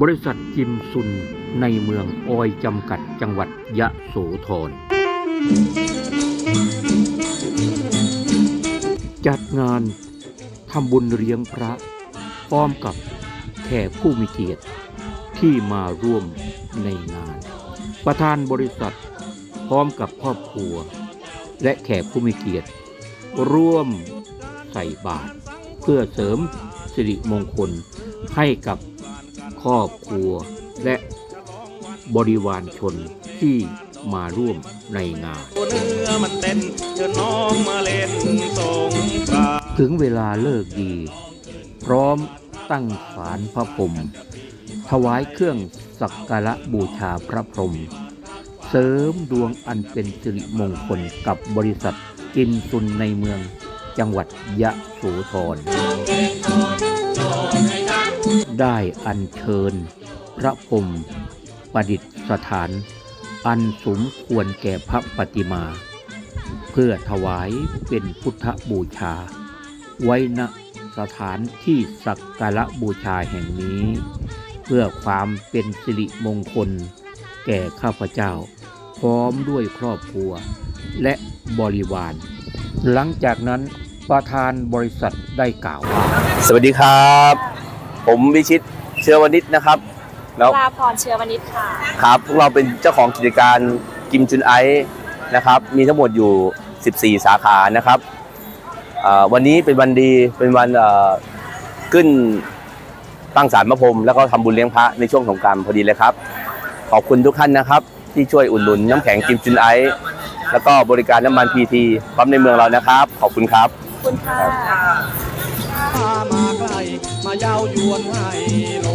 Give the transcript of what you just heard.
บริษัทจิมซุนในเมืองออยจำกัดจังหวัดยะโสธร จัดงานทำบุญเลี้ยงพระ พร้อมกับแขกผู้มีเกียรติที่มาร่วมในงาน ประธานบริษัทพร้อมกับครอบครัว และแขกผู้มีเกียรติ ร่วมใส่บาตรเพื่อเสริมสิริมงคลให้กับ ครอบครัว และบริวารชนที่มาร่วมในงาน ถึงเวลาเลิกดี พร้อมตั้งศาลพระพรหมถวายเครื่องสักการะบูชาพระพรหมเสริมดวงอันเป็นสิริมงคลกับบริษัทกิมซุนในเมืองจังหวัดยะโสธร ได้อัญเชิญ พระพรมประดิษฐาน อันสมควรแก่พระปฏิมา เพื่อถวายเป็นพุทธบูชา ไว้ณสถานที่สักการะบูชาแห่งนี้ เพื่อความเป็นสิริมงคล แก่ข้าพเจ้า พร้อมด้วยครอบครัว และบริวาร หลังจากนั้นประธานบริษัทได้กล่าวว่า สวัสดีครับ ผมวิชิตเชื้อวณิชนะครับแล้วลาพรเชื้อวณิชค่ะครับพวกเราเป็นเจ้าของกิจการกิมจุนไอซ์นะครับ มีทั้งหมดอยู่ 14 สาขานะครับอ่าวันนี้เป็นวันดีเป็นวันเอ่อขึ้นตั้งศาลพระพรหมแล้วก็ทำบุญเลี้ยงพระในช่วงสงกรารพอดีเลยครับ ขอบคุณทุกท่านนะครับ ที่ช่วยอุดหนุนน้ำแข็งกิมจุนไอซ์แล้วก็บริการน้ำมันพีทีปั๊มในเมืองเรานะครับ ขอบคุณครับ ขอบคุณค่ะพามาใกล้มาเย้ายวนให้ล